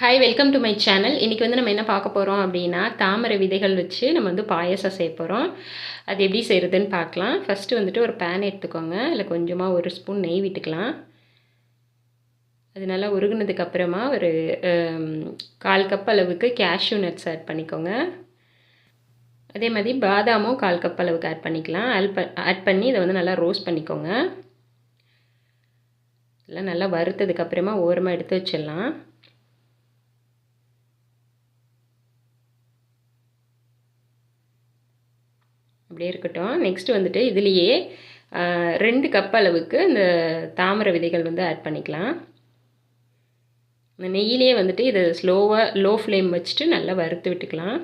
Hi welcome to my channel இன்றைக்கி வந்து நம்ம என்ன பார்க்க போகிறோம் அப்படின்னா தாமரை விதைகள் வச்சு நம்ம வந்து பாயசம் செய்ய போகிறோம் அது எப்படி செய்கிறதுன்னு பார்க்கலாம். ஃபஸ்ட்டு வந்துட்டு ஒரு பேன் எடுத்துக்கோங்க. இல்லை கொஞ்சமாக ஒரு ஸ்பூன் நெய் விட்டுக்கலாம். அது நல்லா உருகுனதுக்கப்புறமா ஒரு கால் கப் அளவுக்கு கேஷ்யூ நட்ஸ் ஆட் பண்ணிக்கோங்க. அதே மாதிரி பாதாமும் கால் கப் அளவுக்கு ஆட் பண்ணிக்கலாம். ஆட் ப ஆட் பண்ணி இதை வந்து நல்லா ரோஸ்ட் பண்ணிக்கோங்க. எல்லாம் நல்லா வறுத்ததுக்கப்புறமா ஓரமாக எடுத்து வச்சிடலாம். அப்படியே இருக்கட்டும். நெக்ஸ்ட் வந்துட்டு இதுலேயே ரெண்டு கப் அளவுக்கு இந்த தாமரை விதைகள் வந்து ஆட் பண்ணிக்கலாம். இந்த நெய்யிலே வந்துட்டு இதை ஸ்லோவாக லோ ஃப்ளேம் வச்சுட்டு நல்லா வறுத்து விட்டுக்கலாம்.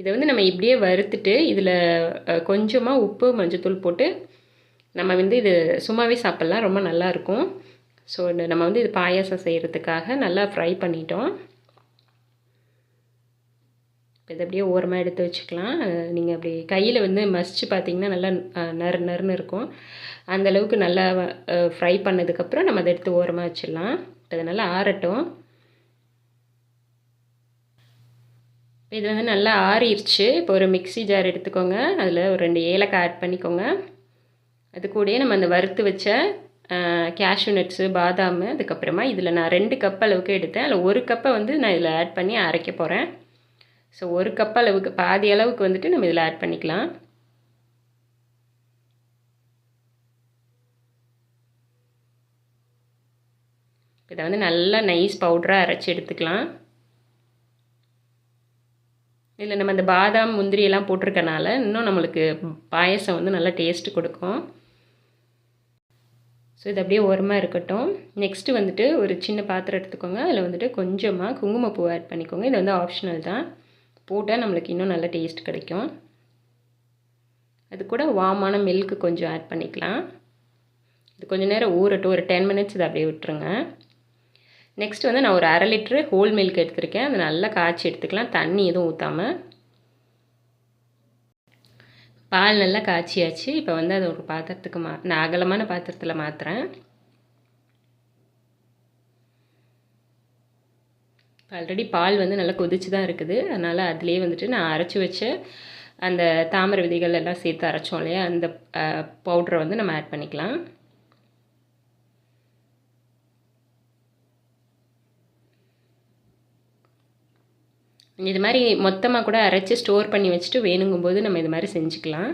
இதை வந்து நம்ம இப்படியே வறுத்துட்டு இதில் கொஞ்சமாக உப்பு மஞ்சத்தூள் போட்டு நம்ம வந்து இது சும்மாவே சாப்பிட்லாம். ரொம்ப நல்லாயிருக்கும் ஸோ நம்ம வந்து இது பாயாசம் செய்கிறதுக்காக நல்லா ஃப்ரை பண்ணிட்டோம். இப்போ இதை அப்படியே ஓரமாக எடுத்து வச்சுக்கலாம். நீங்கள் அப்படி கையில் வந்து மசிச்சு பார்த்தீங்கன்னா நல்லா நறு நறுன்னு இருக்கும். அந்தளவுக்கு நல்லா ஃப்ரை பண்ணதுக்கப்புறம் நம்ம அதை எடுத்து ஓரமாக வச்சிடலாம். இப்போ அதை நல்லா ஆறட்டும். இப்போ இது வந்து நல்லா ஆறிடுச்சு இப்போ ஒரு மிக்ஸி ஜார் எடுத்துக்கோங்க. அதில் ஒரு ரெண்டு ஏலக்காய் ஆட் பண்ணிக்கோங்க. அது கூடயே நம்ம அந்த வறுத்து வச்ச கேஷ்யூ நட்ஸு பாதாம் அதுக்கப்புறமா இதில் நான் ரெண்டு கப் அளவுக்கு எடுத்தேன். அதில் ஒரு கப்பை வந்து நான் இதில் ஆட் பண்ணி அரைக்க போகிறேன் ஸோ ஒரு கப் அளவுக்கு பாதி அளவுக்கு வந்துட்டு நம்ம இதில் ஆட் பண்ணிக்கலாம். இதை வந்து நல்லா நைஸ் பவுடராக அரைச்சி எடுத்துக்கலாம். இதில் நம்ம இந்த பாதாம் முந்திரி எல்லாம் போட்டிருக்கனால இன்னும் நம்மளுக்கு பாயசம் வந்து நல்லா டேஸ்ட் கொடுக்கும். ஸோ இது அப்படியே ஓரமாக இருக்கட்டும். நெக்ஸ்ட்டு வந்துட்டு ஒரு சின்ன பாத்திரம் எடுத்துக்கோங்க. அதில் வந்துட்டு கொஞ்சமாக குங்குமப்பூ ஆட் பண்ணிக்கோங்க. இது வந்து ஆப்ஷனல் தான். போட்டால் நம்மளுக்கு இன்னும் நல்ல டேஸ்ட் கிடைக்கும். அது கூட வாமான மில்க்கு கொஞ்சம் ஆட் பண்ணிக்கலாம். இது கொஞ்சம் நேரம் ஊறட்டும். ஒரு டென் மினிட்ஸ் இதை அப்படியே விட்டுருங்க. நெக்ஸ்ட் வந்து நான் ஒரு அரை லிட்ரு ஹோல் மில்க் எடுத்திருக்கேன். அதை நல்லா காய்ச்சி எடுத்துக்கலாம். தண்ணி எதுவும் ஊற்றாமல் பால் நல்லா காய்ச்சியாச்சு. இப்போ வந்து அதை ஒரு பாத்திரத்துக்கு மா நான் அகலமான பாத்திரத்தில் மாற்றுறேன் ஆல்ரெடி பால் வந்து நல்லா கொதிச்சு தான் இருக்குது. அதனால் அதுலேயே வந்துட்டு நான் அரைச்சி வச்ச அந்த தாமரை விதைகள் எல்லாம் சேர்த்து அரைச்சோம் இல்லையா? அந்த பவுட்ரை வந்து நம்ம ஆட் பண்ணிக்கலாம். இது மாதிரி மொத்தமாக கூட அரைச்சி ஸ்டோர் பண்ணி வச்சுட்டு வேணுங்கும்போது நம்ம இது மாதிரி செஞ்சுக்கலாம்.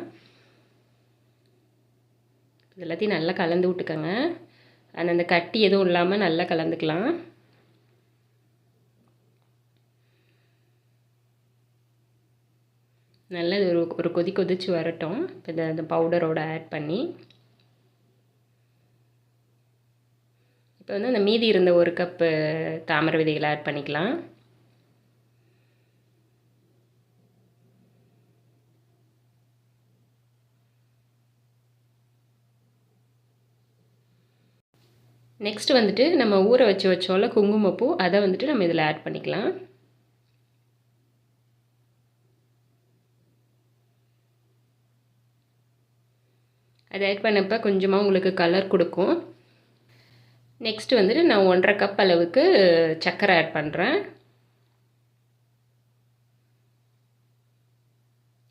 இது எல்லாத்தையும் நல்லா கலந்து விட்டுக்கோங்க. அந்தந்த கட்டி எதுவும் இல்லாமல் நல்லா கலந்துக்கலாம். நல்லா ஒரு ஒரு கொதி கொதிச்சு வரட்டும். இப்போ இந்த அந்த ஆட் பண்ணி. இப்போ வந்து அந்த மீதி இருந்த ஒரு கப்பு தாமரை விதைகளை ஆட் பண்ணிக்கலாம். நெக்ஸ்ட் வந்துட்டு நம்ம ஊற வச்சு வச்சோம்ல குங்குமப்பூ அதை வந்துட்டு நம்ம இதில் ஆட் பண்ணிக்கலாம். அதை ஆட் பண்ணப்போ கொஞ்சமாக உங்களுக்கு கலர் கொடுக்கும். நெக்ஸ்ட் வந்துட்டு நான் ஒன்றரை கப் அளவுக்கு சர்க்கரை ஆட் பண்ணுறேன்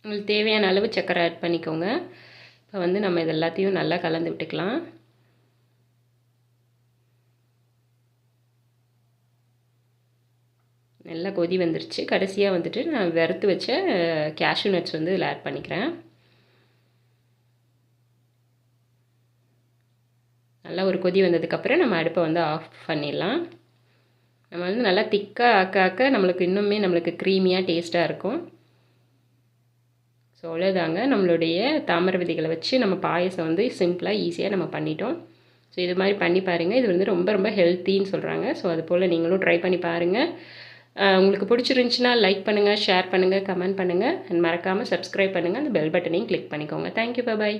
உங்களுக்கு தேவையான அளவு சர்க்கரை ஆட் பண்ணிக்கோங்க. இப்போ வந்து நம்ம இது எல்லாத்தையும் நல்லா கலந்து விட்டுக்கலாம். நல்லா கொதி வந்துருச்சு. கடைசியாக வந்துட்டு நான் வறுத்து வச்ச கேஷ்யூ நட்ஸ் வந்து இதில் ஆட் பண்ணிக்கிறேன். நல்லா ஒரு கொதி வந்ததுக்கப்புறம் நம்ம அடுப்பை வந்து ஆஃப் பண்ணிடலாம். நம்ம வந்து நல்லா திக்காக ஆக்க ஆக்க நம்மளுக்கு இன்னுமே நம்மளுக்கு க்ரீமியாக டேஸ்ட்டாக இருக்கும். ஸோ அவ்வளோதாங்க நம்மளுடைய தாமரை விதைகளை வச்சு நம்ம பாயசம் வந்து சிம்பிளாக ஈஸியாக நம்ம பண்ணிட்டோம். ஸோ இது மாதிரி பண்ணி பாருங்கள் இது வந்து ரொம்ப ரொம்ப ஹெல்த்தின்னு சொல்கிறாங்க ஸோ அது போல் நீங்களும் ட்ரை பண்ணி பாருங்கள் உங்களுக்கு பிடிச்சிருந்துச்சின்னா லைக் பண்ணுங்கள் ஷேர் பண்ணுங்கள் கமெண்ட் பண்ணுங்கள் அண்ட் மறக்காமல் சப்ஸ்கிரைப் பண்ணுங்கள் அந்த பெல் பட்டனையும் கிளிக் பண்ணிக்கோங்க. Thank you bye